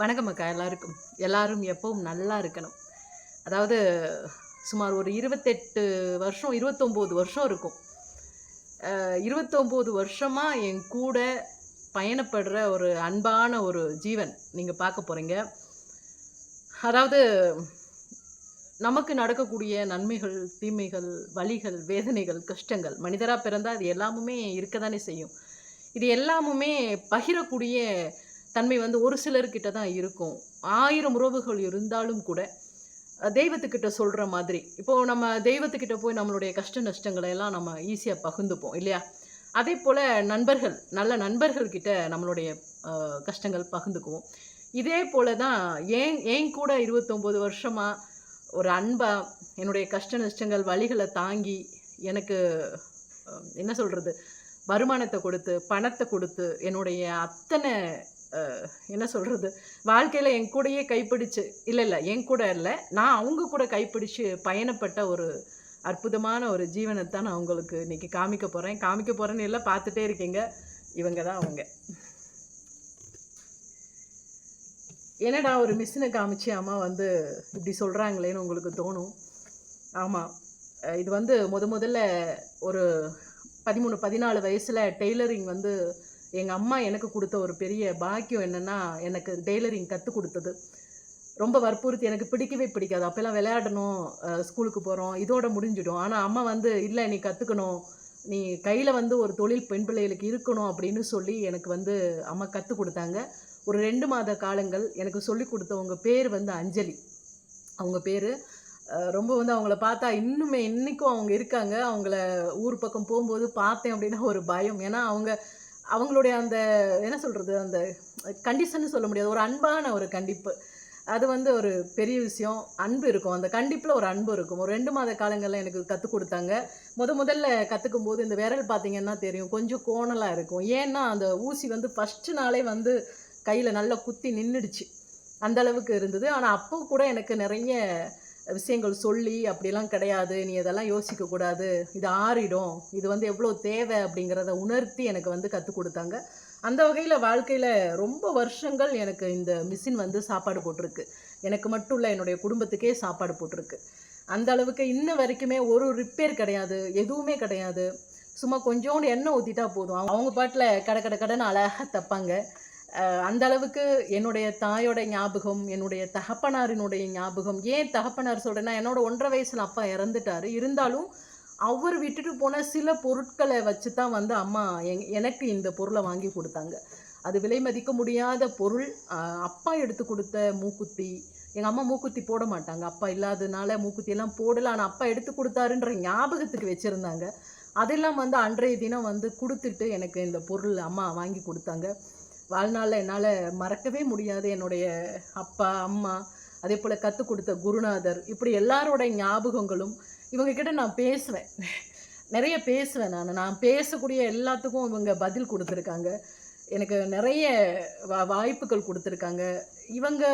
வணக்கம் அக்கா எல்லாருக்கும். எல்லாரும் எப்பவும் நல்லா இருக்கணும். அதாவது சுமார் ஒரு இருபத்தெட்டு வருஷம் இருபத்தொம்போது வருஷம் இருக்கும். இருபத்தொம்போது வருஷமாக என் கூட பயணப்படுற ஒரு அன்பான ஒரு ஜீவன் நீங்கள் பார்க்க போகிறீங்க அதாவது நமக்கு நடக்கக்கூடிய நன்மைகள் தீமைகள் வலிகள் வேதனைகள் கஷ்டங்கள் மனிதராக பிறந்தால் அது எல்லாமுமே இருக்க தானே செய்யும். இது எல்லாமுமே பகிரக்கூடிய தன்மை வந்து ஒரு சிலர்கிட்ட தான் இருக்கும். ஆயிரம் உறவுகள் இருந்தாலும் கூட தெய்வத்துக்கிட்ட சொல்கிற மாதிரி. இப்போது நம்ம தெய்வத்துக்கிட்ட போய் நம்மளுடைய கஷ்ட நஷ்டங்களை எல்லாம் நம்ம ஈஸியாக பகிர்ந்துப்போம் இல்லையா? அதே போல் நண்பர்கள் நல்ல நண்பர்கள்கிட்ட நம்மளுடைய கஷ்டங்கள் பகிர்ந்துக்குவோம். இதே போல தான் ஏன் ஏன் கூட இருபத்தொம்போது வருஷமாக ஒரு அன்பாக என்னுடைய கஷ்ட நஷ்டங்கள் வழிகளை தாங்கி எனக்கு என்ன சொல்கிறது வருமானத்தை கொடுத்து பணத்தை கொடுத்து என்னுடைய அத்தனை என்ன சொல்கிறது வாழ்க்கையில் என் கூடயே கைப்பிடிச்சு இல்லை இல்லை என் கூட இல்லை நான் அவங்க கூட கைப்பிடிச்சு பயணப்பட்ட ஒரு அற்புதமான ஒரு ஜீவனத்தை தான் நான் உங்களுக்கு இன்னைக்கு காமிக்க போகிறேன் காமிக்க போகிறேன்னு எல்லாம் பார்த்துட்டே இருக்கீங்க. இவங்க தான் அவங்க. என்னடா ஒரு மிஷினை காமிச்சு அம்மா வந்து இப்படி சொல்கிறாங்களேன்னு உங்களுக்கு தோணும்? ஆமாம் இது வந்து முத முதல்ல ஒரு பதிமூணு பதினாலு வயசில் டெய்லரிங் வந்து எங்கள் அம்மா எனக்கு கொடுத்த ஒரு பெரிய பாக்கியம் என்னென்னா எனக்கு டெய்லரிங் கற்றுக் கொடுத்தது. ரொம்ப வற்புறுத்தி எனக்கு பிடிக்கவே பிடிக்காது. அப்போல்லாம் விளையாடணும் ஸ்கூலுக்கு போகிறோம் இதோட முடிஞ்சிடும். ஆனால் அம்மா வந்து இல்லை நீ கற்றுக்கணும் நீ கையில் வந்து ஒரு தொழில் பெண் பிள்ளைகளுக்கு இருக்கணும் அப்படின்னு சொல்லி எனக்கு வந்து அம்மா கற்றுக் கொடுத்தாங்க. ஒரு ரெண்டு மாத காலங்கள் எனக்கு சொல்லி கொடுத்தவங்க பேர் வந்து அஞ்சலி. அவங்க பேர் ரொம்ப வந்து அவங்கள பார்த்தா இன்னுமே இன்றைக்கும் அவங்க இருக்காங்க. அவங்கள ஊர் பக்கம் போகும்போது பார்த்தேன் அப்படின்னா ஒரு பயம். ஏன்னா அவங்க அவங்களுடைய அந்த என்ன சொல்கிறது அந்த கண்டிஷன் சொல்ல முடியாது. ஒரு அன்பான ஒரு கண்டிப்பு. அது வந்து ஒரு பெரிய விஷயம். அன்பு இருக்கும். அந்த கண்டிப்பில் ஒரு அன்பு இருக்கும். ஒரு ரெண்டு மாத காலங்களில் எனக்கு கற்றுக் கொடுத்தாங்க. முத முதல்ல கற்றுக்கும் போது இந்த விரல் பார்த்தீங்கன்னா தெரியும். கொஞ்சம் கோணலாக இருக்கும். ஏன்னா அந்த ஊசி வந்து ஃபஸ்ட்டு நாளே வந்து கையில் நல்லா குத்தி நின்றுடுச்சு அந்த அளவுக்கு இருந்தது. ஆனால் அப்போ கூட எனக்கு நிறைய விஷயங்கள் சொல்லி அப்படிலாம் கிடையாது. நீ இதெல்லாம் யோசிக்கக்கூடாது இது ஆறிடும். இது வந்து எவ்வளோ தேவை அப்படிங்கிறத உணர்த்தி எனக்கு வந்து கற்றுக் கொடுத்தாங்க. அந்த வகையில் வாழ்க்கையில் ரொம்ப வருஷங்கள் எனக்கு இந்த மிஷின் வந்து சாப்பாடு போட்டிருக்கு. எனக்கு மட்டும் இல்லை என்னுடைய குடும்பத்துக்கே சாப்பாடு போட்டிருக்கு. அந்த அளவுக்கு இன்ன வரைக்குமே ஒரு ரிப்பேர் கிடையாது. எதுவுமே கிடையாது. சும்மா கொஞ்சோண்டு எண்ணெய் ஊற்றிட்டா போதும். அவங்க- பாட்டில் கடை கடை கடைன்னு அழகாக தைப்பாங்க. அந்த அளவுக்கு என்னுடைய தாயோட ஞாபகம் என்னுடைய தகப்பனாரினுடைய ஞாபகம். ஏன் தகப்பனார் சொல்கிறேன்னா என்னோட ஒன்றரை வயசில் அப்பா இறந்துட்டாரு. இருந்தாலும் அவர் விட்டுட்டு போன சில பொருட்களை வச்சு தான் வந்து அம்மா எங் எனக்கு இந்த பொருளை வாங்கி கொடுத்தாங்க. அது விலை மதிக்க முடியாத பொருள். அப்பா எடுத்து கொடுத்த மூக்குத்தி. எங்கள் அம்மா மூக்குத்தி போட மாட்டாங்க. அப்பா இல்லாததுனால மூக்குத்தியெல்லாம் போடல. ஆனால் அப்பா எடுத்து கொடுத்தாருன்ற ஞாபகத்துக்கு வச்சுருந்தாங்க. அதெல்லாம் வந்து அன்றைய தினம் வந்து கொடுத்துட்டு எனக்கு இந்த பொருள் அம்மா வாங்கி கொடுத்தாங்க. வாழ்நாளில் என்னால் மறக்கவே முடியாது என்னுடைய அப்பா அம்மா அதே போல் கற்றுக் கொடுத்த குருநாதர். இப்படி எல்லாரோட ஞாபகங்களும் இவங்கக்கிட்ட நான் பேசுவேன். நிறைய பேசுவேன் நான். நான் பேசக்கூடிய எல்லாத்துக்கும் இவங்க பதில் கொடுத்துருக்காங்க. எனக்கு நிறைய வா வாய்ப்புகள் கொடுத்துருக்காங்க. இவங்க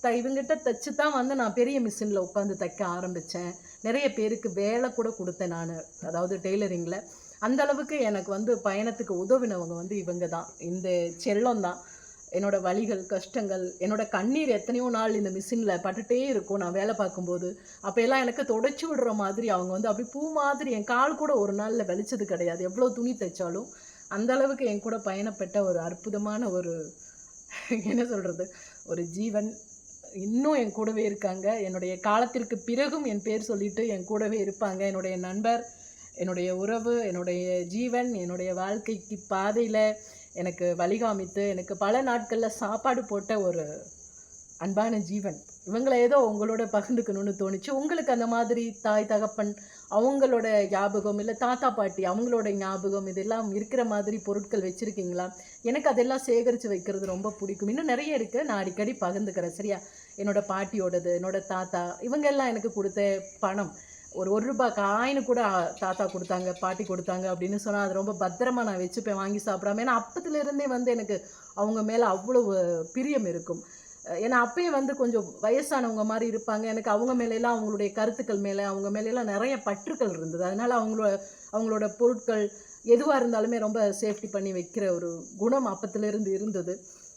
த இவங்கிட்ட தைச்சு தான் வந்து நான் பெரிய மிஷினில் உட்காந்து தைக்க ஆரம்பித்தேன் நிறைய பேருக்கு வேலை கூட கொடுத்தேன் நான். அதாவது டெய்லரிங்கில் அந்த அளவுக்கு எனக்கு வந்து பயணத்துக்கு உதவினவங்க வந்து இவங்க தான். இந்த செல்லம் தான். என்னோட வலிகள் கஷ்டங்கள் என்னோட கண்ணீர் எத்தனையோ நாள் இந்த மிஷினில் பட்டுட்டே இருக்கும். நான் வேலை பார்க்கும்போது அப்போ எல்லாம் எனக்கு தொடச்சி விடுற மாதிரி அவங்க வந்து அப்படி பூ மாதிரி என் கால் கூட ஒரு நாளில் வெளிச்சது கிடையாது. எவ்வளோ துணி தைச்சாலும் அந்த அளவுக்கு என் கூட பயணப்பட்ட ஒரு அற்புதமான ஒரு என்ன சொல்கிறது ஒரு ஜீவன் இன்னும் என் கூடவே இருக்காங்க. என்னுடைய காலத்திற்கு பிறகும் என் பேர் சொல்லிட்டு என் கூடவே இருப்பாங்க. என்னுடைய நண்பர் என்னுடைய உறவு என்னுடைய ஜீவன் என்னுடைய வாழ்க்கைக்கு பாதையில் எனக்கு வழிகாமித்து எனக்கு பல நாட்களில் சாப்பாடு போட்ட ஒரு அன்பான ஜீவன். இவங்களை ஏதோ உங்களோட பகிர்ந்துக்கணும்னு தோணுச்சு. உங்களுக்கு அந்த மாதிரி தாய் தகப்பன் அவங்களோட ஞாபகம் இல்லை தாத்தா பாட்டி அவங்களோட ஞாபகம் இதெல்லாம் இருக்கிற மாதிரி பொருட்கள் வச்சுருக்கீங்களா? எனக்கு அதெல்லாம் சேகரித்து வைக்கிறது ரொம்ப பிடிக்கும். இன்னும் நிறைய இருக்குது நான் அடிக்கடி பகிர்ந்துக்கிறேன். சரியா? என்னோடய பாட்டியோடது என்னோட தாத்தா இவங்க எல்லாம் எனக்கு கொடுத்த பணம். ஒரு ஒரு ரூபாய் காயின்னு கூட தாத்தா கொடுத்தாங்க பாட்டி கொடுத்தாங்க அப்படின்னு சொன்னால் அது ரொம்ப பத்திரமாக நான் வச்சுப்பேன் வாங்கி சாப்பிடாம. ஏன்னா அப்பத்துலேருந்தே வந்து எனக்கு அவங்க மேலே அவ்வளவு பிரியம் இருக்கும். ஏன்னா அப்பயே வந்து கொஞ்சம் வயசானவங்க மாதிரி இருப்பாங்க. எனக்கு அவங்க மேலெல்லாம் அவங்களுடைய கருத்துக்கள் மேலே அவங்க மேலெல்லாம் நிறைய பற்றுக்கள் இருந்தது. அதனால் அவங்களோட அவங்களோட பொருட்கள் எதுவாக இருந்தாலுமே ரொம்ப சேஃப்டி பண்ணி வைக்கிற ஒரு குணம் அப்பத்துலேருந்து இருந்தது.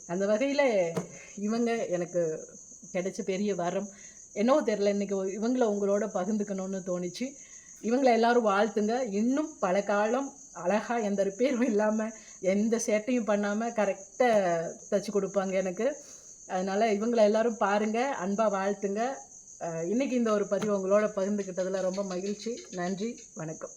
அந்த வகையில் இவங்க எனக்கு கிடைச்ச பெரிய வரம். என்னவோ தெரில இன்றைக்கி இவங்களை உங்களோட பகிர்ந்துக்கணும்னு தோணுச்சு. இவங்களை எல்லாரும் வாழ்த்துங்க. இன்னும் பல காலம் அழகாக எந்த ரிப்பேரும் இல்லாமல் எந்த சேட்டையும் பண்ணாமல் கரெக்டாக தச்சு கொடுப்பாங்க எனக்கு. அதனால் இவங்களை எல்லாரும் பாருங்கள் அன்பாக வாழ்த்துங்க. இன்றைக்கி இந்த ஒரு பதிவு உங்களோட பகிர்ந்துக்கிட்டதில் ரொம்ப மகிழ்ச்சி. நன்றி வணக்கம்.